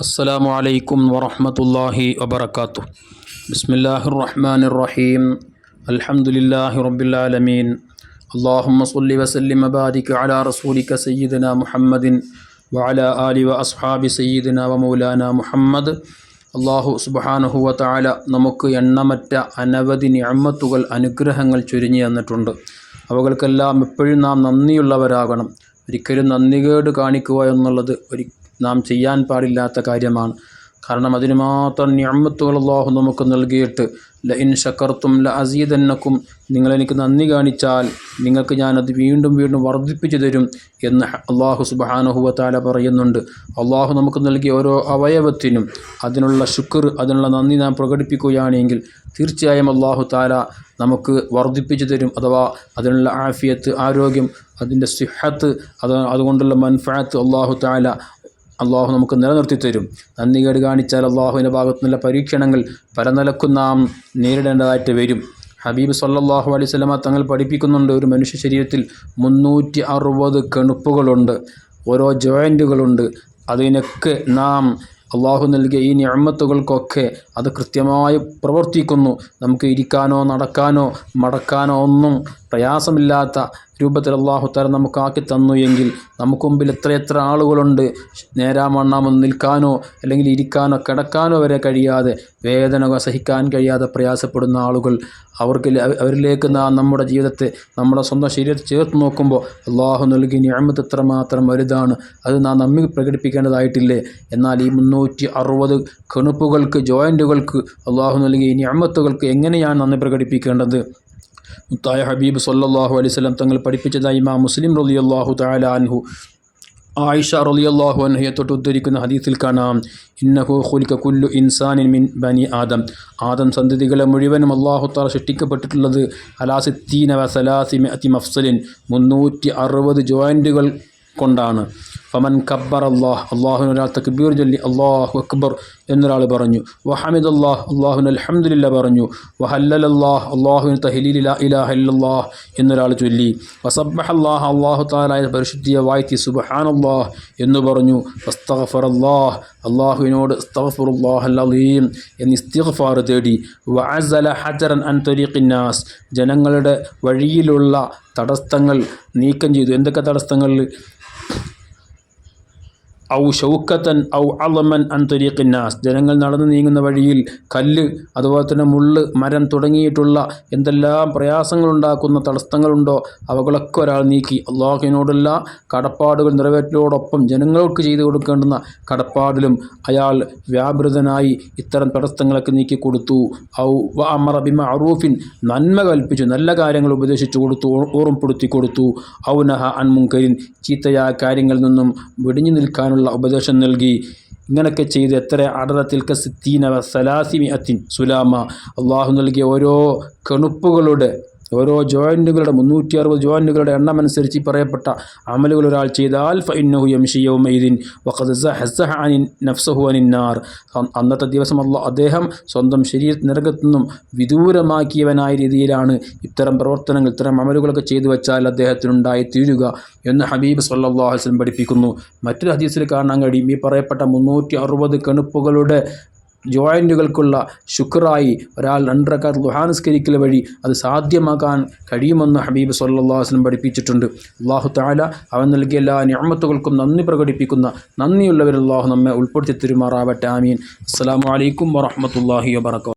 السلام عليكم ورحمة الله وبركاته بسم الله الرحمن الرحيم الحمد لله رب العالمين اللهم صل وسلم وبارك على رسولك سيدنا محمد وعلى آل وأصحاب سيدنا ومولانا محمد അള്ളാഹു സുബാനുഹുവ താല നമുക്ക് എണ്ണമറ്റ അനവധി നിഅമ്മത്തുകൾ അനുഗ്രഹങ്ങൾ ചൊരിഞ്ഞു തന്നിട്ടുണ്ട് അവകൾക്കെല്ലാം എപ്പോഴും നാം നന്ദിയുള്ളവരാകണം ഒരിക്കലും നന്ദികേട് കാണിക്കുക എന്നുള്ളത് ഒരു നാം ചെയ്യാൻ പാടില്ലാത്ത കാര്യമാണ്. കാരണം അതിന് മാത്രം ഞമ്മത്തുകൾ അള്ളാഹു നമുക്ക് നൽകിയിട്ട് ല ഇൻ ഷക്കർത്തും ല അസീദന്നക്കും നിങ്ങളെനിക്ക് നന്ദി കാണിച്ചാൽ നിങ്ങൾക്ക് ഞാനത് വീണ്ടും വീണ്ടും വർദ്ധിപ്പിച്ചു തരും എന്ന് അള്ളാഹു സുബാനുഹുവത്താല പറയുന്നുണ്ട്. അള്ളാഹു നമുക്ക് നൽകിയ ഓരോ അവയവത്തിനും അതിനുള്ള ശുക്ർ അതിനുള്ള നന്ദി നാം പ്രകടിപ്പിക്കുകയാണെങ്കിൽ തീർച്ചയായും അള്ളാഹു താല നമുക്ക് വർദ്ധിപ്പിച്ചു തരും. അഥവാ അതിനുള്ള ആഫിയത്ത് ആരോഗ്യം അതിന്റെ സിഹത്ത് അത് അതുകൊണ്ടുള്ള മൻഫാത്ത് അള്ളാഹു താല അള്ളാഹു നമുക്ക് നിലനിർത്തി തരും. നന്ദികേട് കാണിച്ചാൽ അള്ളാഹുവിന്റെ ഭാഗത്തു നിന്നുള്ള പരീക്ഷണങ്ങൾ പല നിലക്കും നാം നേരിടേണ്ടതായിട്ട് വരും. ഹബീബ് സല്ലാഹു അലൈഹി സ്വലമ തങ്ങൾ പഠിപ്പിക്കുന്നുണ്ട് ഒരു മനുഷ്യ ശരീരത്തിൽ മുന്നൂറ്റി അറുപത് കെണുപ്പുകളുണ്ട് ഓരോ ജോയിന്റുകളുണ്ട് അതിനൊക്കെ നാം അള്ളാഹു നൽകിയ ഈ ഞമ്മത്തുകൾക്കൊക്കെ അത് കൃത്യമായി പ്രവർത്തിക്കുന്നു. നമുക്ക് ഇരിക്കാനോ നടക്കാനോ മടക്കാനോ ഒന്നും പ്രയാസമില്ലാത്ത രൂപത്തിൽ അള്ളാഹു തല നമുക്കാക്കി തന്നു എങ്കിൽ നമുക്ക് മുമ്പിൽ എത്രയെത്ര ആളുകളുണ്ട്. നേരാമണ്ണാമെന്ന് നിൽക്കാനോ അല്ലെങ്കിൽ ഇരിക്കാനോ കിടക്കാനോ വരെ കഴിയാതെ വേദന സഹിക്കാൻ കഴിയാതെ പ്രയാസപ്പെടുന്ന ആളുകൾ അവർക്ക് അവരിലേക്ക് നാം നമ്മുടെ ജീവിതത്തെ നമ്മുടെ സ്വന്തം ശരീരത്തെ ചേർത്ത് നോക്കുമ്പോൾ അള്ളാഹു നൽകി ഞാമത്ത് എത്രമാത്രം വലുതാണ്. അത് നാം നമ്മി പ്രകടിപ്പിക്കേണ്ടതായിട്ടില്ലേ? എന്നാൽ ഈ മുന്നൂറ്റി അറുപത് കണുപ്പുകൾക്ക് ജോയിന്റുകൾക്ക് അള്ളാഹു നൽകി ഞാമത്തുകൾക്ക് എങ്ങനെയാണ് നന്ദി പ്രകടിപ്പിക്കേണ്ടത്? മുത്തായ ഹബീബ് സല്ലാഹു അലൈഹി സ്വലം തങ്ങൾ പഠിപ്പിച്ചതായി ഇമാം മുസ്ലിം റലിയല്ലാഹു താല അൻഹു ആയിഷ റലിയല്ലാഹു അൻഹയെ തൊട്ട് ഉദ്ധരിക്കുന്ന ഹദീസിൽ കാണാം. ഇന്നഹു ഖുലിക കുല്ലു ഇൻസാനിൻ മിൻ ബനി ആദം. ആദം സന്തതികളെ മുഴുവനും അള്ളാഹു താല സൃഷ്ടിക്കപ്പെട്ടിട്ടുള്ളത് അലാസിത്തീന വസലാസിമി അതി മഫ്സലിൻ. മുന്നൂറ്റി അറുപത് ജോയിന്റുകൾ കൊണ്ടാണ്. ഫമൻ കബ്ബർ അള്ളാഹ് അള്ളാഹുവിന് ഒരാൾ തക്ബീർ ചൊല്ലി അള്ളാഹു അക്ബർ എന്നൊരാൾ പറഞ്ഞു. വഹമിദ് അള്ളാഹ് അള്ളാഹുന് അലഹമ്മദില്ല പറഞ്ഞു. വഹല്ലൽ അള്ളാഹ് അള്ളാഹുവിന് തഹലീലില ഇലാഹ ഇല്ലാഹ് എന്നൊരാൾ ചൊല്ലി. വസബ്ബഹ് അള്ളാഹ് അള്ളാഹു താലായ പരിശുദ്ധിയെ വായിത്തി സുബഹാൻ അള്ളാഹ് എന്ന് പറഞ്ഞു. വസ്തഫർ അള്ളാഹ് അള്ളാഹുവിനോട് അസ്തഫറുല്ലാഹ് അല്ലീം എന്ന് ഇസ്തിഫാർ തേടി. വഅസല ഹജറൻ അൻ തൊരീഖിന്നാസ് ജനങ്ങളുടെ വഴിയിലുള്ള തടസ്സങ്ങൾ നീക്കം ചെയ്തു. എന്തൊക്കെ തടസ്സങ്ങൾ? ഔ ഷൗക്കത്തൻ ഔ അളമൻ അന്തരീഖിന്നാസ് ജനങ്ങൾ നടന്നു നീങ്ങുന്ന വഴിയിൽ കല്ല് അതുപോലെ തന്നെ മുള്ള് മരം തുടങ്ങിയിട്ടുള്ള എന്തെല്ലാം പ്രയാസങ്ങളുണ്ടാക്കുന്ന തടസ്സങ്ങളുണ്ടോ അവകളൊക്കെ ഒരാൾ നീക്കി. അള്ളാഹുവിനോടുള്ള കടപ്പാടുകൾ നിറവേറ്റലോടൊപ്പം ജനങ്ങൾക്ക് ചെയ്തു കൊടുക്കേണ്ടുന്ന കടപ്പാടിലും അയാൾ വ്യാപൃതനായി ഇത്തരം തടസ്സങ്ങളൊക്കെ നീക്കി കൊടുത്തു. ഔ വ അമറ അറൂഫിൻ നന്മ കൽപ്പിച്ചു നല്ല കാര്യങ്ങൾ ഉപദേശിച്ചു കൊടുത്തു ഓർമ്മപ്പെടുത്തി കൊടുത്തു. ഔ നഹ അൻമുങ്കരിൻ ചീത്തയായ കാര്യങ്ങളിൽ നിന്നും വെടിഞ്ഞു നിൽക്കാനുള്ള ഉള്ള ഉപദേശം നൽകി. ഇങ്ങനെയൊക്കെ ചെയ്ത് എത്ര അടറത്തിൽ കസിത്തീന സലാസിമി അത്തിൻ സുലാമ. അള്ളാഹു നൽകിയ ഓരോ കണുപ്പുകളുടെ ഓരോ ജോയിന്റുകളുടെ മുന്നൂറ്റി അറുപത് ജോയിന്റുകളുടെ എണ്ണം അനുസരിച്ച് പറയപ്പെട്ട അമലുകൾ ഒരാൾ ചെയ്താൽ ഫൈനഹു യംഷിയൗമൈദിൻ വഖദ്സഹഅനിൻ നഫ്സഹു അനിന്നാർ അന്നത്തെ ദിവസം അദ്ദേഹം സ്വന്തം ശരീര നരകത്തു നിന്നും വിദൂരമാക്കിയവനായ രീതിയിലാണ് ഇത്തരം പ്രവർത്തനങ്ങൾ ഇത്തരം അമലുകളൊക്കെ ചെയ്തു വെച്ചാൽ അദ്ദേഹത്തിനുണ്ടായി തീരുക എന്ന് ഹബീബ് സല്ലാ വസ്ലം പഠിപ്പിക്കുന്നു. മറ്റൊരു ഹദീസിൽ കാണാൻ കഴിയും. ഈ പറയപ്പെട്ട മുന്നൂറ്റി അറുപത് കണുപ്പുകളുടെ ജോയിന്റുകൾക്കുള്ള ശുക്രായി ഒരാൾ രണ്ടരക്കാർ ഗുഹാനുസ്കരിക്കൽ വഴി അത് സാധ്യമാക്കാൻ കഴിയുമെന്ന് ഹബീബ് സല്ലാസ്ലം പഠിപ്പിച്ചിട്ടുണ്ട്. അള്ളാഹു താല അവൻ നൽകിയ എല്ലാ ഞാമത്തുകൾക്കും നന്ദി പ്രകടിപ്പിക്കുന്ന നന്ദിയുള്ളവർ നമ്മെ ഉൾപ്പെടുത്തി തിരുമാറാവട്ടെ. ആമീൻ. അസ്സാം വലൈക്കും വാഹമത്തല്ലാഹി വാബർക്കാത്തു